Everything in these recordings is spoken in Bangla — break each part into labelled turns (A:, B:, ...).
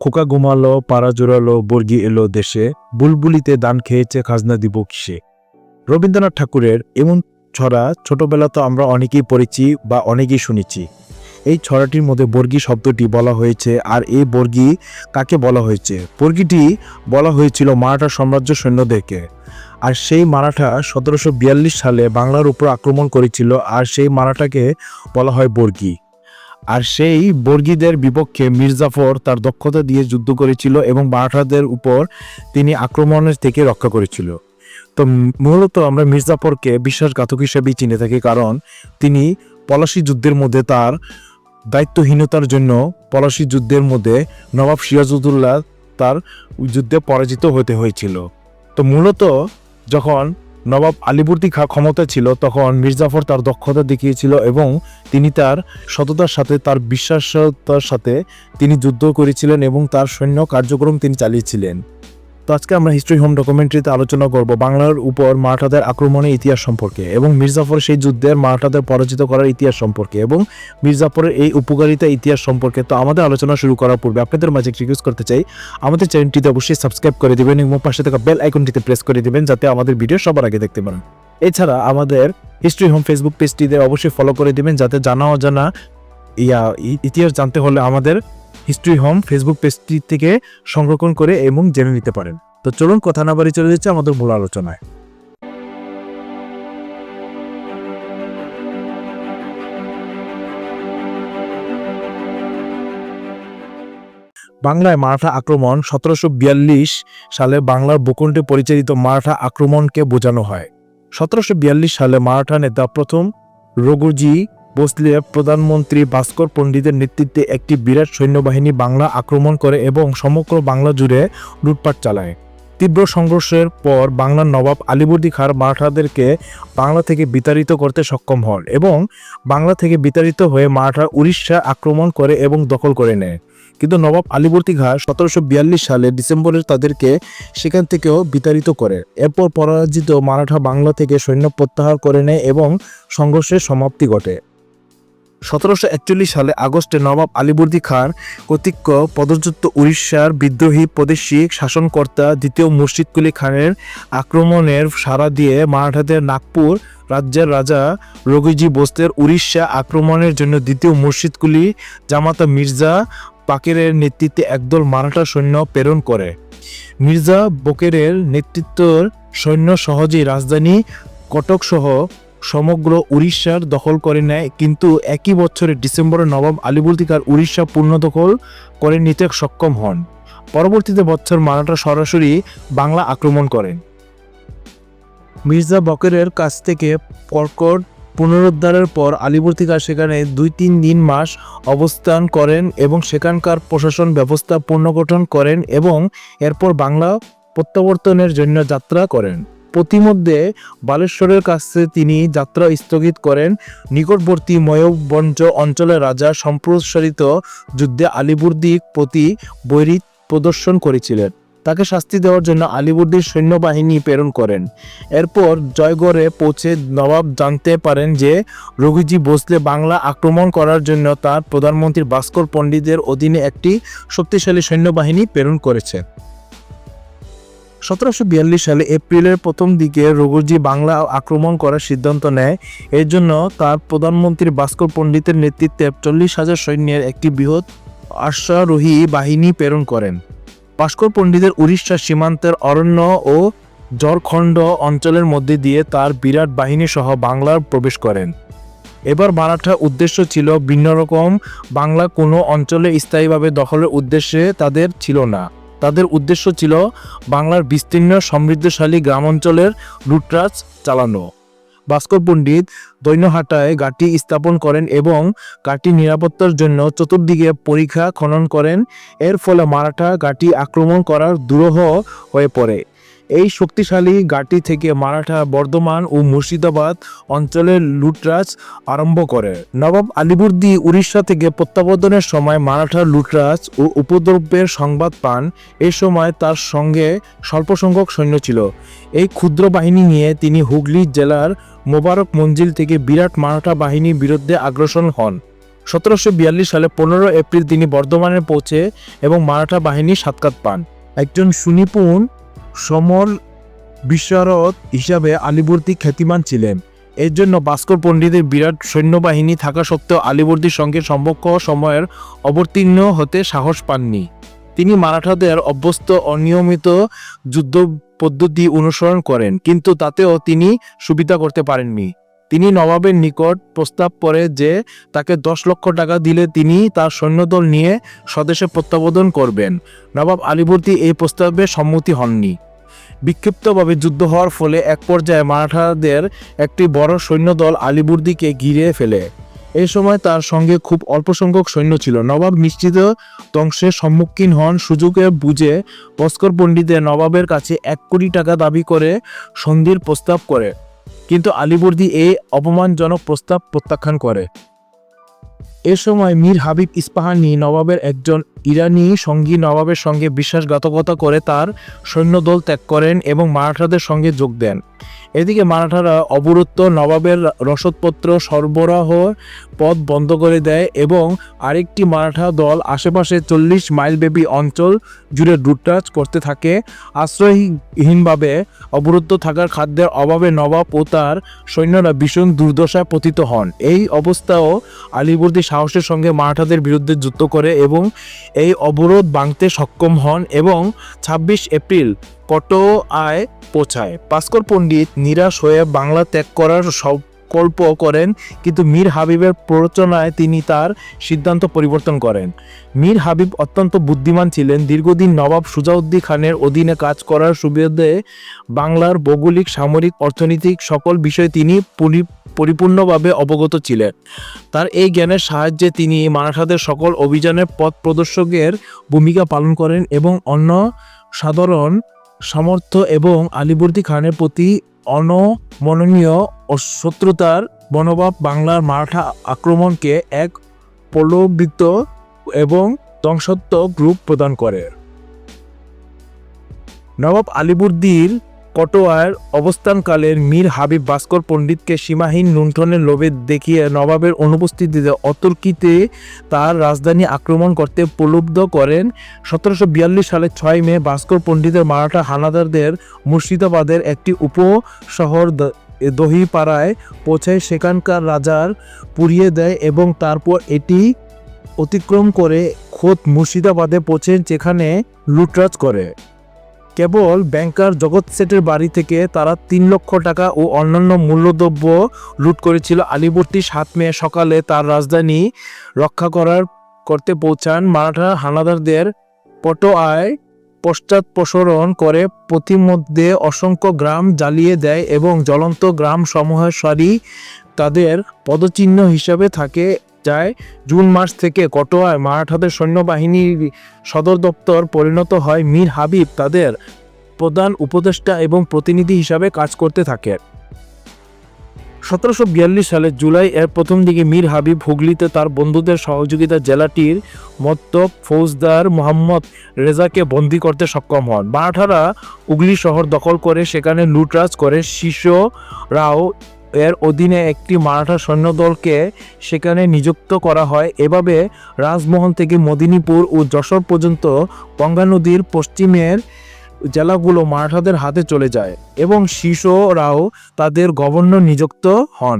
A: খোকা ঘুমালো, পাড়া জোরালো বর্গি এলো দেশে, বুলবুলিতে দান খেয়েছে খাজনা দিব কিসে? রবীন্দ্রনাথ ঠাকুরের এমন ছড়া ছোটবেলা তো আমরা অনেকেই পড়েছি বা অনেকেই শুনেছি। এই ছড়াটির মধ্যে বর্গী শব্দটি বলা হয়েছে আর এই বর্গী কাকে বলা হয়েছে? বর্গীটি বলা হয়েছিল মারাঠা সাম্রাজ্য সৈন্যদেরকে। আর সেই মারাঠা সতেরোশো বিয়াল্লিশ সালে বাংলার উপর আক্রমণ করেছিল আর সেই মারাঠাকে বলা হয় বর্গী। আর সেই বর্গীদের বিপক্ষে মির্জাফর তার দক্ষতা দিয়ে যুদ্ধ করেছিল এবং মারাঠাদের উপর তিনি আক্রমণের থেকে রক্ষা করেছিল। তো মূলত আমরা মির্জাফরকে বিশ্বাসঘাতক হিসেবেই চিনে থাকি কারণ তিনি পলাশি যুদ্ধের মধ্যে তার দায়িত্বহীনতার জন্য পলাশি যুদ্ধের মধ্যে নবাব সিরাজউদ্দৌলা তার যুদ্ধে পরাজিত হতে হয়েছিল। তো মূলত যখন নবাব আলীবর্দী খা ক্ষমতা ছিল, তখন মির্জাফর তার দক্ষতা দেখিয়েছিল এবং তিনি তার সততার সাথে, তার বিশ্বাসতার সাথে তিনি যুদ্ধ করেছিলেন এবং তার সৈন্য কার্যক্রম তিনি চালিয়েছিলেন। তো আজকে আমরা হিস্ট্রি হোম ডকুমেন্টারিতে আলোচনা করব বাংলার উপর মারাঠাদের আক্রমণের ইতিহাস সম্পর্কে এবং মির্জাফর সেই যুদ্ধের মারাঠাদের পরাজিত করার ইতিহাস সম্পর্কে এবং মির্জাফরের এই উপকারিতা ইতিহাস সম্পর্কে। তো আমাদের আলোচনা শুরু করার পূর্বে আপনাদের মাঝে রিকোয়েস্ট করতে চাই। আমাদের চ্যানেলটিতে অবশ্যই সাবস্ক্রাইব করে দিবেন এবং পাশে থাকা বেল আইকনটিতে প্রেস করে দিবেন যাতে আমাদের ভিডিও সবার আগে দেখতে পারেন। এছাড়া আমাদের হিস্ট্রি হোম ফেসবুক পেজটিতে অবশ্যই ফলো করে দিবেন যাতে জানা অজানা ইয়া ইতিহাস জানতে হলে আমাদের হিস্ট্রি হোম ফেসবুক পেজটি থেকে সংরক্ষণ করে এবং জেনে নিতে পারেন। তো চলুন কথা না বাড়ি চলে যাচ্ছে আমাদের মূল আলোচনায়। বাংলায় মারাঠা আক্রমণ সতেরোশো বিয়াল্লিশ সালে বাংলার ভূখণ্ডে পরিচালিত মারাঠা আক্রমণকে বোঝানো হয়। সতেরোশো বিয়াল্লিশ সালে মারাঠা নেতা প্রথম রঘুজি ভোসলে প্রধানমন্ত্রী ভাস্কর পণ্ডিতের নেতৃত্বে একটি বিরাট সৈন্যবাহিনী বাংলা আক্রমণ করে এবং সমগ্র বাংলা জুড়ে লুটপাট চালায়। তীব্র সংঘর্ষের পর বাংলার নবাব আলীবর্দী খাঁ মারাঠাদেরকে বাংলা থেকে বিতাড়িত করতে সক্ষম হন এবং বাংলা থেকে বিতাড়িত হয়ে মারাঠা উড়িষ্যা আক্রমণ করে এবং দখল করে নেয়। কিন্তু নবাব আলীবর্দী খাঁ সতেরোশো সালে ডিসেম্বরে তাদেরকে সেখান থেকেও বিতাড়িত করে। এরপর পরাজিত মারাঠা বাংলা থেকে সৈন্য প্রত্যাহার করে নেয় এবং সংঘর্ষের সমাপ্তি ঘটে। সতেরোশো একচল্লিশ সালে আগস্টে নবাব আলীবর্দী খান কর্তৃক পদচ্যুত উড়িষ্যার বিদ্রোহী প্রাদেশিক শাসনকর্তা দ্বিতীয় মুর্শিদ কুলি খানের আক্রমণের সাড়া দিয়ে মারাঠাদের নাগপুর রাজ্যের রাজা রঘুজি বোসদের উড়িষ্যা আক্রমণের জন্য দ্বিতীয় মুর্শিদ কুলি জামাতা মির্জা পাকেরের নেতৃত্বে একদল মারাঠা সৈন্য প্রেরণ করে। মির্জা বকেরের নেতৃত্বের সৈন্য সহজেই রাজধানী কটক সহ সমগ্র উড়িষ্যার দখল করে নেয়, কিন্তু একই বছরে ডিসেম্বরে নবাব আলীবর্দীকার উড়িষ্যা পূর্ণ দখল করে নিতে সক্ষম হন। পরবর্তীতে বছর মারাঠা সরাসরি বাংলা আক্রমণ করেন। মির্জা বকেরের কাছ থেকে পরকট পুনরুদ্ধারের পর আলীবর্দী খাঁ সেখানে দুই তিন দিন মাস অবস্থান করেন এবং সেখানকার প্রশাসন ব্যবস্থা পুনর্গঠন করেন এবং এরপর বাংলা প্রত্যাবর্তনের জন্য যাত্রা করেন। প্রতিমধ্যে বালেশ্বরের কাছে তিনি যাত্রা স্থগিত করেন। নিকটবর্তী ময়বঞ্চ অঞ্চলের রাজা সম্প্রসারিত যুদ্ধে আলীবর্দীর প্রতি বৈরিত প্রদর্শন করেছিলেন। তাকে শাস্তি দেওয়ার জন্য আলীবর্দীর সৈন্যবাহিনী প্রেরণ করেন। এরপর জয়গড়ে পৌঁছে নবাব জানতে পারেন যে রঘুজি ভোসলে বাংলা আক্রমণ করার জন্য তার প্রধানমন্ত্রী ভাস্কর পণ্ডিতের অধীনে একটি শক্তিশালী সৈন্যবাহিনী প্রেরণ করেছে। সতেরোশো বিয়াল্লিশ সালে এপ্রিলের প্রথম দিকে রঘুজি বাংলা আক্রমণ করার সিদ্ধান্ত নেয়। এর জন্য তার প্রধানমন্ত্রী ভাস্কর পণ্ডিতের নেতৃত্বে চল্লিশ হাজার সৈন্যের একটি বৃহৎ আশ্বারোহী বাহিনী প্রেরণ করেন। ভাস্কর পণ্ডিতের উড়িষ্যা সীমান্তের অরণ্য ও ঝড়খণ্ড অঞ্চলের মধ্যে দিয়ে তার বিরাট বাহিনী সহ বাংলার প্রবেশ করেন। এবার মারাঠা উদ্দেশ্য ছিল ভিন্ন রকম। বাংলা কোনো অঞ্চলে স্থায়ীভাবে দখলের উদ্দেশ্যে তাদের ছিল না। তাদের উদ্দেশ্য ছিল বাংলার বিস্তীর্ণ সমৃদ্ধশালী গ্রামাঞ্চলের লুটরাজ চালানো। ভাস্কর পণ্ডিত দৈন্যহাটায় গাটি স্থাপন করেন এবং ঘাঁটি নিরাপত্তার জন্য চতুর্দিকে পরীক্ষা খনন করেন। এর ফলে মারাঠা গাটি আক্রমণ করার দুরূহ হয়ে পড়ে। এই শক্তিশালী ঘাঁটি থেকে মারাঠা বর্ধমান ও মুর্শিদাবাদ অঞ্চলের লুটরাজ আরম্ভ করে। নবাব আলীবর্দী উড়িষ্যা থেকে প্রত্যাবর্তনের সময় মারাঠা লুটরাজ ও উপদ্রব্যের সংবাদ পান। এ সময় তার সঙ্গে স্বল্প সংখ্যক সৈন্য ছিল। এই ক্ষুদ্র বাহিনী নিয়ে তিনি হুগলি জেলার মোবারক মঞ্জিল থেকে বিরাট মারাঠা বাহিনীর বিরুদ্ধে আগ্রাসন হন। সতেরোশো বিয়াল্লিশ সালে পনেরো এপ্রিল তিনি বর্ধমানে পৌঁছে এবং মারাঠা বাহিনী সাক্ষাৎ পান। একজন সুনিপুণ সমর বিশারদ হিসাবে আলিবর্দী খ্যাতিমান ছিলেন। এর জন্য ভাস্কর পণ্ডিতের বিরাট সৈন্যবাহিনী থাকা সত্ত্বেও আলিবর্দীর সঙ্গে সম্পর্ক সময়ের অবতীর্ণ হতে সাহস পাননি। তিনি মারাঠাদের অভ্যস্ত অনিয়মিত যুদ্ধ পদ্ধতি অনুসরণ করেন, কিন্তু তাতেও তিনি সুবিধা করতে পারেননি। তিনি নবাবের নিকট প্রস্তাব করে যে তাকে দশ লক্ষ টাকা দিলে তিনি তার সৈন্যদল নিয়ে স্বদেশে প্রত্যাবর্তন করবেন। নবাব আলিবর্দী এই প্রস্তাবে সম্মতি হননি। বিক্ষিপ্তভাবে যুদ্ধ হওয়ার ফলে এক পর্যায়ে মারাঠাদের একটি বড় সৈন্যদল আলিবর্দীকে ঘিরে ফেলে। এই সময় তার সঙ্গে খুব অল্প সংখ্যক সৈন্য ছিল। নবাব নিশ্চিত ধ্বংসের সম্মুখীন হন সুযোগে বুঝে ভাস্কর পণ্ডিতের নবাবের কাছে এক কোটি টাকা দাবি করে সন্ধির প্রস্তাব করে। কিন্তু আলিবর্দী এই অপমানজনক প্রস্তাব প্রত্যাখ্যান করে। এ সময় মীর হাবিব ইস্পাহানি নবাবের একজন ইরানি সঙ্গী নবাবের সঙ্গে বিশ্বাসঘাতকতা করে তার সৈন্যদল ত্যাগ করেন এবং মারাঠাদের সঙ্গে যোগ দেন। এদিকে মারাঠারা অবরুদ্ধ নবাবের রসদপত্র সরবরাহ পথ বন্ধ করে দেয় এবং আরেকটি মারাঠা দল আশেপাশে চল্লিশ মাইলব্যাপী অঞ্চল জুড়ে লুটরাজ করতে থাকে। আশ্রয়হীনভাবে অবরুদ্ধ থাকার খাদ্যের অভাবে নবাব ও তার সৈন্যরা ভীষণ দুর্দশায় পতিত হন। এই অবস্থাও আলিবর্দী সাহসের সঙ্গে মারাঠাদের বিরুদ্ধে যুদ্ধ করে এবং এই অবরোধ ভাঙতে সক্ষম হন এবং ছাব্বিশ এপ্রিল কটোয়ায় পৌঁছায়। ভাস্কর পণ্ডিত নিরাশ হয়ে বাংলা ত্যাগ করার সংকল্প করেন, কিন্তু মীর হাবিবের প্ররোচনায় তিনি তার সিদ্ধান্ত পরিবর্তন করেন। মীর হাবিব অত্যন্ত বুদ্ধিমান ছিলেন। দীর্ঘদিন নবাব সুজাউদ্দিন খানের অধীনে কাজ করার সুবিধে বাংলার ভৌগোলিক, সামরিক, অর্থনৈতিক সকল বিষয়ে তিনি পরিপূর্ণভাবে অবগত ছিলেন। তার এই জ্ঞানের সাহায্যে তিনি মারাঠাদের সকল অভিযানের পথ প্রদর্শকের ভূমিকা পালন করেন এবং অন্য সাধারণ সামর্থ্য এবং আলিবর্দী খানের প্রতি অনমননীয় শত্রুতার মনোভাব বাংলার মারাঠা আক্রমণকে এক প্রলোভিত এবং ধ্বংসাত্মক রূপ প্রদান করে। নবাব আলিবর্দীর কটোয়ার অবস্থানকালের মীর হাবিব ভাস্কর পণ্ডিতকে সীমাহীন লুণ্ঠনের লোভে দেখিয়ে নবাবের অনুপস্থিতিতে অতর্কিতে তার রাজধানী আক্রমণ করতে প্রলুব্ধ করেন সতেরোশো বিয়াল্লিশ সালের ছয় মে ভাস্কর পণ্ডিতের মারাঠা হানাদারদের মুর্শিদাবাদের একটি উপশহর দ- দহিপাড়ায় পৌঁছায় সেখানকার রাজার পুড়িয়ে দেয় এবং তারপর এটি অতিক্রম করে খোদ মুর্শিদাবাদে পৌঁছে যেখানে লুটরাজ করে। কেবল ব্যাংকার জগৎ সেটের বাড়ি থেকে তারা তিন লক্ষ টাকা ও অন্যান্য মূল্যদ্রব্য লুট করেছিল। আলিবর্তী সাত মে সকালে তার রাজধানী রক্ষা করার করতে পৌঁছান মারাঠা হানাদারদের পটোয়ায় পশ্চাৎপসরণ করে। প্রতিমধ্যে অসংখ্য গ্রাম জ্বালিয়ে দেয় এবং জ্বলন্ত গ্রাম সমূহের সারি তাদের পদচিহ্ন হিসাবে থাকে। যায় জুন মাস থেকে কটোয়ায় মারাঠাদের সৈন্যবাহিনীর সদর দপ্তর পরিণত হয় মীর হাবিব, তাদের প্রধান উপদেষ্টা এবং প্রতিনিধি হিসাবে কাজ করতে থাকে। সতেরোশো বিয়াল্লিশ সালের জুলাই এর প্রথম দিকে মীর হাবিব হুগলিতে তার বন্ধুদের সহযোগিতা জেলাটির মত্তব ফৌজদার মোহাম্মদ রেজাকে বন্দি করতে সক্ষম হন। মারাঠারা হুগলি শহর দখল করে সেখানে লুটরাজ করে শিশু রাও এর অধীনে একটি মারাঠা সৈন্যদলকে সেখানে নিযুক্ত করা হয়। এভাবে রাজমহল থেকে মদিনীপুর ও যশোর পর্যন্ত গঙ্গা নদীর পশ্চিমের জেলাগুলো মারাঠাদের হাতে চলে যায় এবং শিশুরাও তাদের গভর্নর নিযুক্ত হন।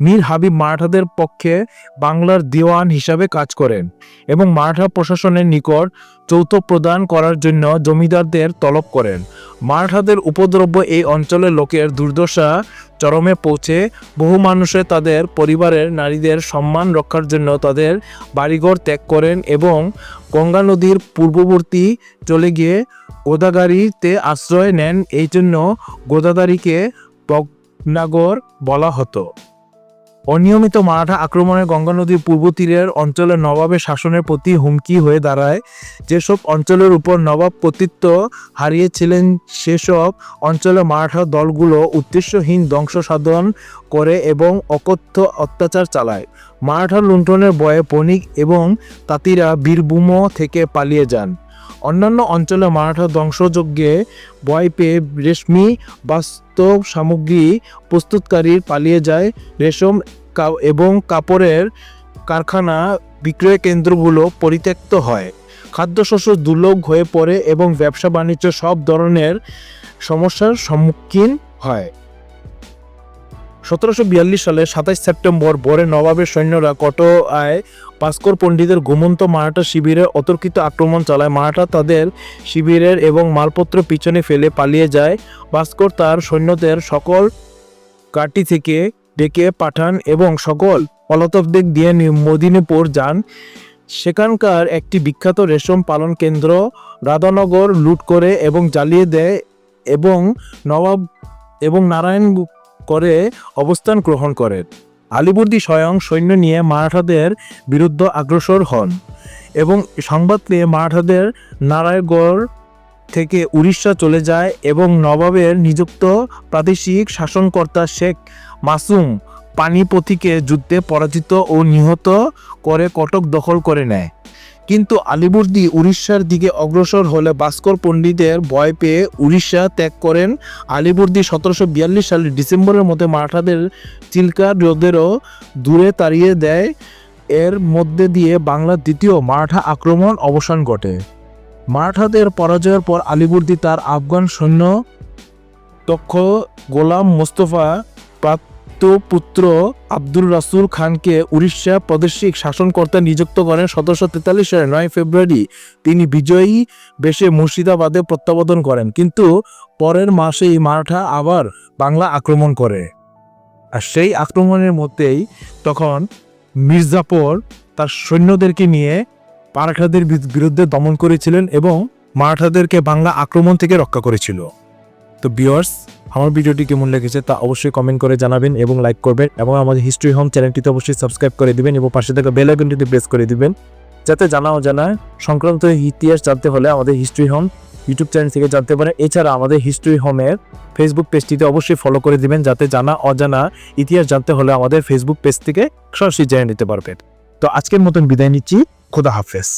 A: মীর হাবিব মারাঠাদের পক্ষে বাংলার দিওয়ান হিসাবে কাজ করেন এবং মারাঠা প্রশাসনের নিকট যৌথ প্রদান করার জন্য জমিদারদের তলব করেন। মারাঠাদের উপদ্রব্য এই অঞ্চলের লোকের দুর্দশা চরমে পৌঁছে বহু মানুষে তাদের পরিবারের নারীদের সম্মান রক্ষার জন্য তাদের বাড়িঘর ত্যাগ করেন এবং গঙ্গা নদীর পূর্ববর্তী চলে গিয়ে গোদাগাড়িতে আশ্রয় নেন। এই জন্য গোদাদারিকে বগনাগর বলা হতো। অনিয়মিত মারাঠা আক্রমণে গঙ্গা নদীর পূর্ব তীরের অঞ্চলের নবাবের শাসনের প্রতি হুমকি হয়ে দাঁড়ায়। যেসব অঞ্চলের উপর নবাব কর্তৃত্ব হারিয়েছিলেন, সেসব অঞ্চলে মারাঠা দলগুলো উদ্দেশ্যহীন ধ্বংস সাধন করে এবং অকথ্য অত্যাচার চালায়। মারাঠা লুণ্ঠনের বয়ে বণিক এবং তাঁতিরা বীরভূম থেকে পালিয়ে যান। অন্যান্য অঞ্চলে মারাঠা ধ্বংসযজ্ঞে ভয় পেয়ে রেশমি বাস্তব সামগ্রী প্রস্তুতকারী পালিয়ে যায়। রেশম এবং কাপড়ের কারখানা বিক্রয় কেন্দ্রগুলো পরিত্যক্ত হয়। খাদ্যশস্য দুর্লভ হয়ে পড়ে এবং ব্যবসা বাণিজ্য সব ধরনের সমস্যার সম্মুখীন হয়। সতেরোশো বিয়াল্লিশ সালে সাতাশ সেপ্টেম্বর বরে নবাবের সৈন্যরা কটোয়ায় ভাস্কর পণ্ডিতের ঘুমন্ত মারাঠা শিবিরে অতর্কিত আক্রমণ চালায়। মারাঠা তাদের শিবিরের এবং মালপত্র পিছনে ফেলে পালিয়ে যায়। ভাস্কর তার সৈন্যদের সকল ঘাঁটি থেকে ডেকে পাঠান এবং সকল পলাতকদের দিয়ে মদিনীপুর যান। সেখানকার একটি বিখ্যাত রেশম পালন কেন্দ্র রাধানগর লুট করে এবং জ্বালিয়ে দেয় এবং নবাব এবং নারায়ণ করে অবস্থান গ্রহণ করেন আলিবর্দী স্বয়ং সৈন্য নিয়ে মারাঠাদের বিরুদ্ধে অগ্রসর হন এবং সংবাদ পেয়ে মারাঠাদের নারায়ণগড় থেকে উড়িষ্যা চলে যায় এবং নবাবের নিযুক্ত প্রাদেশিক শাসনকর্তা শেখ মাসুম পানিপথিকে যুদ্ধে পরাজিত ও নিহত করে কটক দখল করে নেয়। কিন্তু আলিবর্দী উড়িষ্যার দিকে অগ্রসর হলে ভাস্কর পণ্ডিতের ভয় পেয়ে উড়িষ্যা ত্যাগ করেন আলিবর্দী সতেরোশো বিয়াল্লিশ সালের ডিসেম্বরের মধ্যে মারাঠাদের চিল্কা হ্রদেরও দূরে তাড়িয়ে দেয়। এর মধ্যে দিয়ে বাংলার দ্বিতীয় মারাঠা আক্রমণ অবসান ঘটে। মারাঠাদের পরাজয়ের পর আলিবর্দী তার আফগান সৈন্য দক্ষ গোলাম মোস্তফা প্রাপ্ত পুত্র আব্দুল রাসুল খানকে উড়িষ্যা প্রাদেশিক শাসনকর্তা নিযুক্ত করেন সতেরোশো তেতাল্লিশ সালে নয় ফেব্রুয়ারি। তিনি বিজয়ী বেশে মুর্শিদাবাদে প্রত্যাবর্তন করেন, কিন্তু পরের মাসেই মারাঠা আবার বাংলা আক্রমণ করে। আর সেই আক্রমণের মধ্যেই তখন মির্জাফর তার সৈন্যদেরকে নিয়ে মারাঠাদের বিরুদ্ধে দমন করেছিলেন এবং মারাঠাদেরকে বাংলা আক্রমণ থেকে রক্ষা করেছিল। তো বিয়ার্স আমার ভিডিওটি কেমন লেগেছে তা অবশ্যই কমেন্ট করে জানাবেন এবং লাইক করবেন এবং আমাদের হিস্ট্রি হোম চ্যানেলটিতে অবশ্যই সাবস্ক্রাইব করে দিবেন এবং পাশে থাকা বেল আইকনটিতে প্রেস করে দিবেন। যাতে জানা অজানা সংক্রান্ত ইতিহাস জানতে হলে আমাদের হিস্ট্রি হোম ইউটিউব চ্যানেল থেকে জানতে পারেন। এছাড়া আমাদের হিস্ট্রি হোমের ফেসবুক পেজটিতে অবশ্যই ফলো করে দিবেন যাতে জানা অজানা ইতিহাস জানতে হলে আমাদের ফেসবুক পেজ থেকে সরাসরি জেনে নিতে পারবেন। তো আজকের মতন বিদায় নিচ্ছি। খোদা হাফেজ।